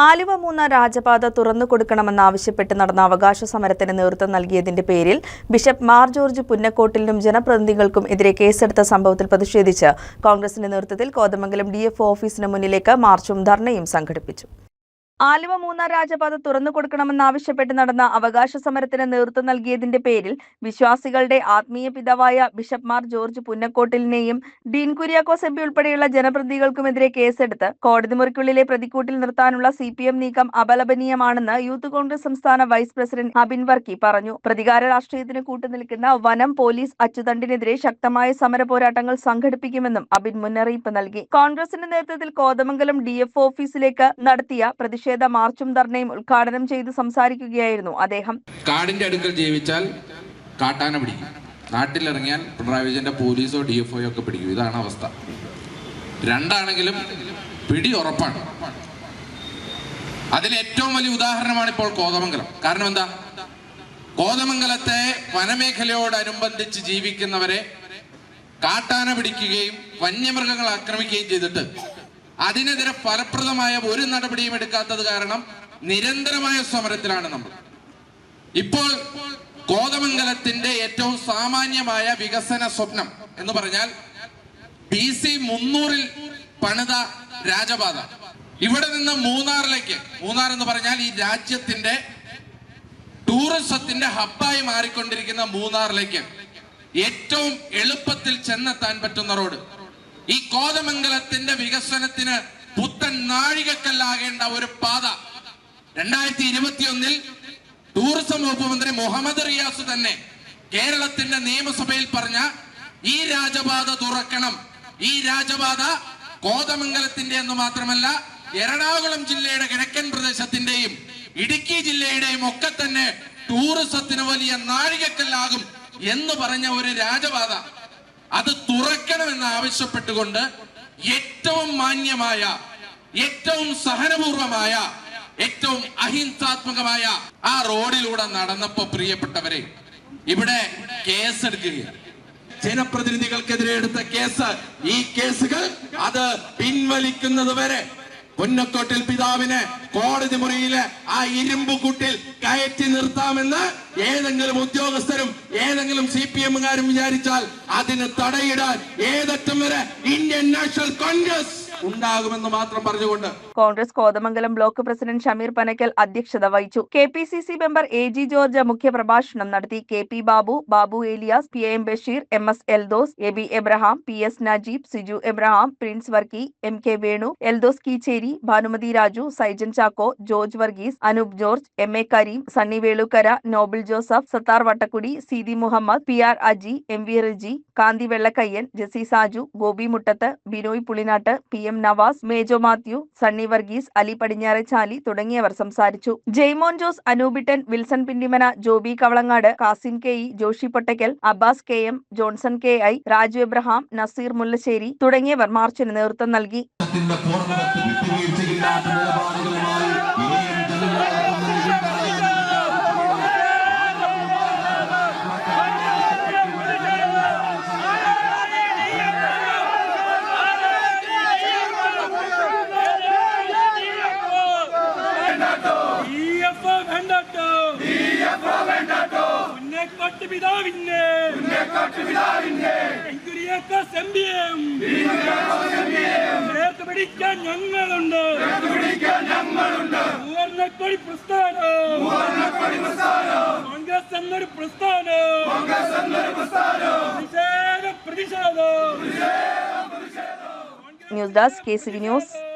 ആലുവ മൂന്ന രാജപാത തുറന്നു കൊടുക്കണമെന്നാവശ്യപ്പെട്ട് നടന്ന അവകാശ സമരത്തിന് നേതൃത്വം നൽകിയതിന്റെ പേരിൽ ബിഷപ്പ് മാർ ജോർജ് പുന്നക്കോട്ടിലിനും ജനപ്രതിനിധികൾക്കും എതിരെ കേസെടുത്ത സംഭവത്തിൽ പ്രതിഷേധിച്ച് കോൺഗ്രസിന്റെ നേതൃത്വത്തിൽ കോതമംഗലം ഡി ഓഫീസിന് മുന്നിലേക്ക് മാർച്ചും ധർണയും സംഘടിപ്പിച്ചു. ആലുവ മൂന്നാർ രാജപാത തുറന്നു കൊടുക്കണമെന്നാവശ്യപ്പെട്ട് നടന്ന അവകാശ സമരത്തിന് നേതൃത്വം നൽകിയതിന്റെ പേരിൽ വിശ്വാസികളുടെ ആത്മീയ പിതാവായ ബിഷപ്പ് മാർ ജോർജ് പുന്നക്കോട്ടിലിനെയും ഡീൻ കുര്യാക്കോസ് എം പി ഉൾപ്പെടെയുള്ള ജനപ്രതിനിധികൾക്കുമെതിരെ കേസെടുത്ത് കോടതി മുറിക്കുള്ളിലെ പ്രതിക്കൂട്ടിൽ നിർത്താനുള്ള സി പി എം നീക്കം അപലപനീയമാണെന്ന് യൂത്ത് കോൺഗ്രസ് സംസ്ഥാന വൈസ് പ്രസിഡന്റ് അബിൻ വർക്കി പറഞ്ഞു. പ്രതികാര രാഷ്ട്രീയത്തിന് കൂട്ടുനിൽക്കുന്ന വനം പോലീസ് അച്ചുതണ്ടിനെതിരെ ശക്തമായ സമര പോരാട്ടങ്ങൾ സംഘടിപ്പിക്കുമെന്നും അബിൻ മുന്നറിയിപ്പ് നൽകി. കോൺഗ്രസിന്റെ നേതൃത്വത്തിൽ കോതമംഗലം ഡി ഓഫീസിലേക്ക് നടത്തിയ പ്രതിഷേധ മാർച്ചും ധർണയും ഉദ്ഘാടനം ചെയ്ത് സംസാരിക്കുകയായിരുന്നു അദ്ദേഹം. കാടിന്റെ അടുക്കൽ ജീവിച്ചാൽ കാട്ടാന പിടിക്കും. നാട്ടിലിറങ്ങിയാൽ പിണറായി വിജയന്റെ പോലീസോ ഡി എഫ് ഒക്കെ പിടിക്കും. ഇതാണ് അവസ്ഥ. രണ്ടാണെങ്കിലും പിടി ഉറപ്പാണ്. അതിന് ഏറ്റവും വലിയ ഉദാഹരണമാണ് ഇപ്പോൾ കോതമംഗലം. കാരണം എന്താ? കോതമംഗലത്തെ വനമേഖലയോടനുബന്ധിച്ച് ജീവിക്കുന്നവരെ കാട്ടാന പിടിക്കുകയും വന്യമൃഗങ്ങൾ ആക്രമിക്കുകയും ചെയ്തിട്ട് അതിനെതിരെ ഫലപ്രദമായ ഒരു നടപടിയും എടുക്കാത്തത് കാരണം നിരന്തരമായ സമരത്തിലാണ് നമ്മൾ. ഇപ്പോൾ കോതമംഗലത്തിന്റെ ഏറ്റവും സാമാന്യമായ വികസന സ്വപ്നം എന്ന് പറഞ്ഞാൽ ബി സി മുന്നൂറിൽ പണിത രാജപാത. ഇവിടെ നിന്ന് മൂന്നാറിലേക്ക് മൂന്നാർ എന്ന് പറഞ്ഞാൽ ഈ രാജ്യത്തിന്റെ ടൂറിസത്തിന്റെ ഹബ്ബായി മാറിക്കൊണ്ടിരിക്കുന്ന മൂന്നാറിലേക്ക് ഏറ്റവും എളുപ്പത്തിൽ ചെന്നെത്താൻ പറ്റുന്ന റോഡ്. ഈ കോതമംഗലത്തിന്റെ വികസനത്തിന് പുത്തൻ നാഴികക്കല്ലാകേണ്ട ഒരു പാത. രണ്ടായിരത്തി ഇരുപത്തിയൊന്നിൽ ടൂറിസം വകുപ്പ് മന്ത്രി മുഹമ്മദ് റിയാസ് തന്നെ കേരളത്തിന്റെ നിയമസഭയിൽ പറഞ്ഞ ഈ രാജപാത തുറക്കണം. ഈ രാജപാത കോതമംഗലത്തിന്റെ എന്ന് മാത്രമല്ല എറണാകുളം ജില്ലയുടെ കിഴക്കൻ പ്രദേശത്തിന്റെയും ഇടുക്കി ജില്ലയുടെയും ഒക്കെ തന്നെ ടൂറിസത്തിന് വലിയ നാഴികക്കല്ലാകും എന്ന് പറഞ്ഞ ഒരു രാജപാത. അത് തുറക്കണമെന്ന് ആവശ്യപ്പെട്ടുകൊണ്ട് ഏറ്റവും മാന്യമായ ഏറ്റവും സഹനപൂർവമായ ഏറ്റവും അഹിംസാത്മകമായ ആ റോഡിലൂടെ നടന്നപ്പോ പ്രിയപ്പെട്ടവരെ ഇവിടെ കേസ് എടുക്കുകയാണ് ജനപ്രതിനിധികൾക്കെതിരെ എടുത്ത കേസ് ഈ കേസുകൾ അത് പിൻവലിക്കുന്നത് വരെ പുന്നക്കോട്ടിൽ പിതാവിനെ കോടതി മുറിയിലെ ആ ഇരുമ്പ് കുട്ടിൽ കയറ്റി നിർത്താമെന്ന് ഏതെങ്കിലും ഉദ്യോഗസ്ഥരും ഏതെങ്കിലും സി പി എമ്മുകാരും വിചാരിച്ചാൽ അതിന് തടയിടാൻ ഏതറ്റം വരെ ഇന്ത്യൻ നാഷണൽ കോൺഗ്രസ് ഉണ്ടാകുമെന്ന് മാത്രം പറഞ്ഞുകൊണ്ട് കോൺഗ്രസ് കോതമംഗലം ബ്ലോക്ക് പ്രസിഡന്റ് ഷമീർ പനക്കൽ അധ്യക്ഷത വഹിച്ചു. K P C C member A G George മുഖ്യപ്രഭാഷണം നടത്തി. K P Babu Babu Elias P M Basheer M S Eldose A B Abraham P S Najeeb Siju Abraham Prince Varkey M K Venu Eldose Keecheri Bhanumathi Raju Saijan Chacko George Varghese Anoop George M A Kareem Sunny Velukkara Noble Joseph Sathar Vattakkudy Seethi Muhammad P R Aji M V Riji Kanthi Vellakkayyan Jessy Saju Gopi Muttathu Binoy Pulinattu P M Navas Mejo Mathew Sunny Varghese Ali Padinjare Chali തുടങ്ങിയവർ സംസാരിച്ചു. Jaimon Jose Anoobittan Wilson Pindimana Joby Kavalangad Kasim K E Joshy Pottakkal Abbas K M Johnson K I Raju Abraham Naseer Mullassery തുടങ്ങിയവർ മാർച്ചിന് നേതൃത്വം നൽകി. പിതാവിന്റെ. ചേർത്ത് പിടിക്കാൻ ഞങ്ങളുണ്ട്. മൂവർണക്കൊടി പ്രസ്ഥാനം. കോൺഗ്രസ് എന്നൊരു പ്രസ്ഥാനം. പ്രതിഷേധം. പ്രതിഷേധം. News desk K C V news.